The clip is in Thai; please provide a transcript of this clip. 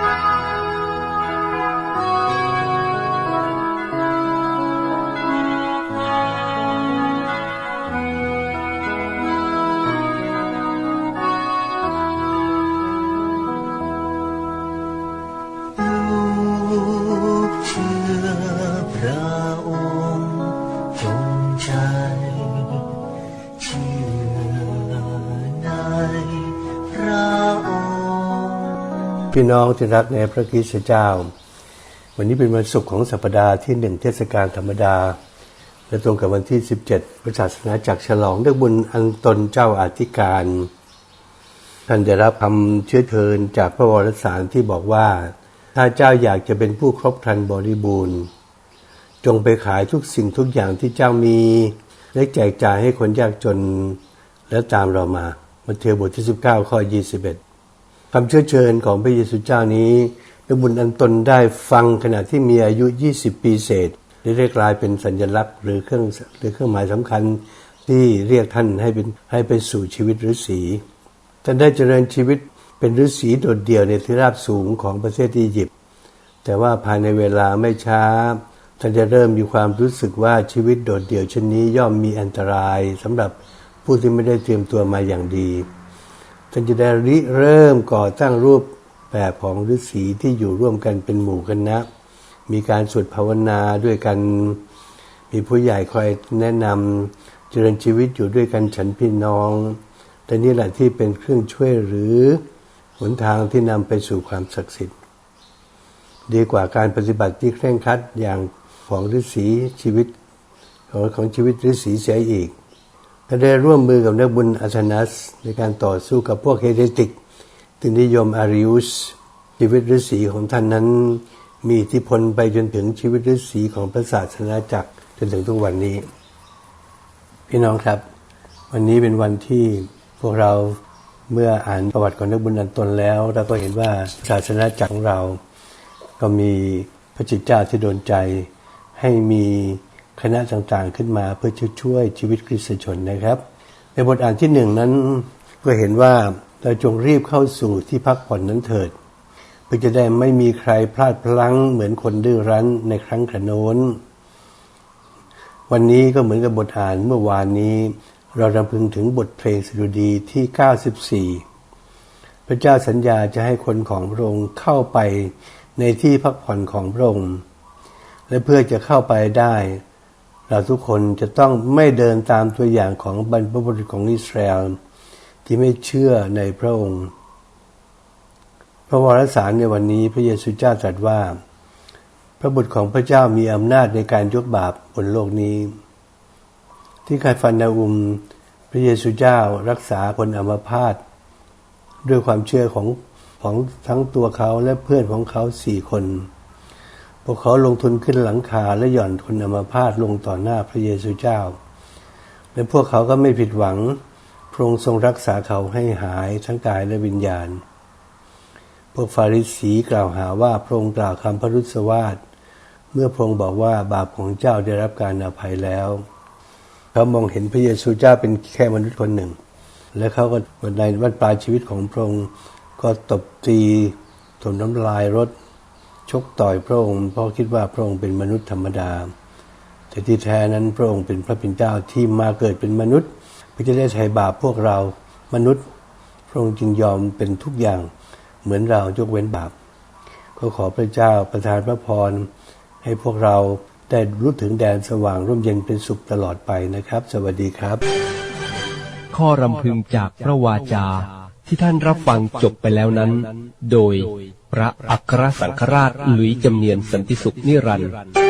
Bye. พี่น้องที่รักในพระคริสต์เจ้า วันนี้เป็นวันศุกร์ของสัปดาห์ที่หนึ่งเทศกาลธรรมดา และตรงกับวันที่ 17พระศาสนาจักรฉลองด้วยบุญอันตนเจ้าอาธิการ ท่านได้รับคำเชื้อเชิญจากพระวรสารที่บอกว่า ถ้าเจ้าอยากจะเป็นผู้ครบครันบริบูรณ์ จงไปขายทุกสิ่งทุกอย่างที่เจ้ามี และแจกจ่ายให้คนยากจนแล้วตามเรามามัทธิวบทที่ 19 ข้อ 21 คำเชื้อเชิญของพระเยซูเจ้านี้พระบุญอันตนได้ฟังขณะที่มีอายุ 20 ปีเศษได้เรียกลายเป็นสัญลักษณ์หรือเครื่องหรือเครื่องหมายสำคัญที่เรียกท่านให้เป็นให้ไปสู่ชีวิตฤาษีท่านได้เจริญชีวิตเป็นฤาษีโดดเดี่ยวในที่ราบสูงของประเทศอียิปต์แต่ว่าภายในเวลาไม่ช้าท่านจะเริ่มมีความรู้สึกว่าชีวิตโดดเดี่ยวเช่นนี้ย่อมมีอันตรายสำหรับผู้ที่ไม่ได้เตรียมตัวมาอย่างดี ท่านจะได้ริเริ่มก่อตั้งรูปแบบของฤาษีที่อยู่ร่วมกันเป็นหมู่คณะมีการสวดภาวนาด้วยกัน มีผู้ใหญ่คอยแนะนำเจริญชีวิตอยู่ด้วยกันฉันพี่น้องแต่นี่แหละที่เป็นเครื่องช่วยหรือหนทางที่นำไปสู่ความศักดิ์สิทธิ์ ดีกว่าการปฏิบัติที่เคร่งครัดอย่างของฤาษีชีวิตของของชีวิตฤาษีเสียอีก ก็ได้ร่วมมือกับนักบุญอาชนัส ในการต่อสู้กับพวกเฮเรติกที่นิยมอาริอุส ชีวิตฤาษีของท่านนั้น มีอิทธิพลไปจนถึงชีวิตฤาษีของพระศาสนาจักรจนถึงทุกวันนี้ พี่น้องครับ วันนี้เป็นวันที่พวกเราเมื่ออ่านประวัติของนักบุญอันตนแล้ว เราก็เห็นว่าศาสนาจักรของเรา ก็มีพระจิตเจ้าที่โดนใจให้มี คณะต่างๆขึ้นมาเพื่อช่วยชีวิตคริสตชนนะครับ ในบทอ่านที่หนึ่งนั้นก็เห็นว่าเราจงรีบเข้าสู่ที่พักผ่อนนั้นเถิด เพื่อจะได้ไม่มีใครพลาดพลั้งเหมือนคนดื้อรั้นในครั้งกระโน้น วันนี้ก็เหมือนกับบทอ่านเมื่อวานนี้ เรารำพึงถึงบทเพลงสดุดีที่ 94 พระเจ้าสัญญาจะให้คนของพระองค์เข้าไปในที่พักผ่อนของพระองค์และเพื่อจะเข้าไปได้ เราทุกคนจะต้องไม่เดินตามตัวอย่างของบรรพบุรุษของอิสราเอลที่ไม่เชื่อในพระองค์ พระวรสารในวันนี้พระเยซูเจ้าตรัสว่า พระบุตรของพระเจ้ามีอำนาจในการยกบาปบนโลกนี้ ที่คาฟันนาอุม พระเยซูเจ้ารักษาคนอัมพาตด้วยความเชื่อของของทั้งตัวเขาและเพื่อนของเขาสี่คน พวกเขาลงทุนขึ้นหลังคาและหย่อนคนอัมพาตลงต่อหน้าพระเยซูเจ้า และพวกเขาก็ไม่ผิดหวัง พระองค์ทรงรักษาเขาให้หายทั้งกายและวิญญาณ พวกฟาริสีกล่าวหาว่าพระองค์กล่าวคำพรุษวาทเมื่อพระองค์บอกว่าบาปของเจ้าได้รับการอภัยแล้ว เขามองเห็นพระเยซูเจ้าเป็นแค่มนุษย์คนหนึ่ง และเขาก็ในวันปลายชีวิตของพระองค์ก็ตบตีถมน้ำลายรถ ชกต่อยพระองค์เพราะคิดว่าพระองค์เป็นมนุษย์ธรรมดา แต่ที่แท้นั้นพระองค์เป็นพระเป็นเจ้าที่มาเกิดเป็นมนุษย์เพื่อจะได้ใช้บาปพวกเรามนุษย์ พระองค์จึงยอมเป็นทุกอย่างเหมือนเรายกเว้นบาปก็ขอพระเจ้าประทานพระพรให้พวกเราได้รู้ถึงแดนสว่างร่มเย็นเป็นสุขตลอดไปนะครับ สวัสดีครับ ข้อรำพึงจากพระวาจาที่ท่านรับฟังจบไปแล้วนั้น โดย พระอัครสังฆราชหลุยจำเนียนสันติสุขนิรันดร์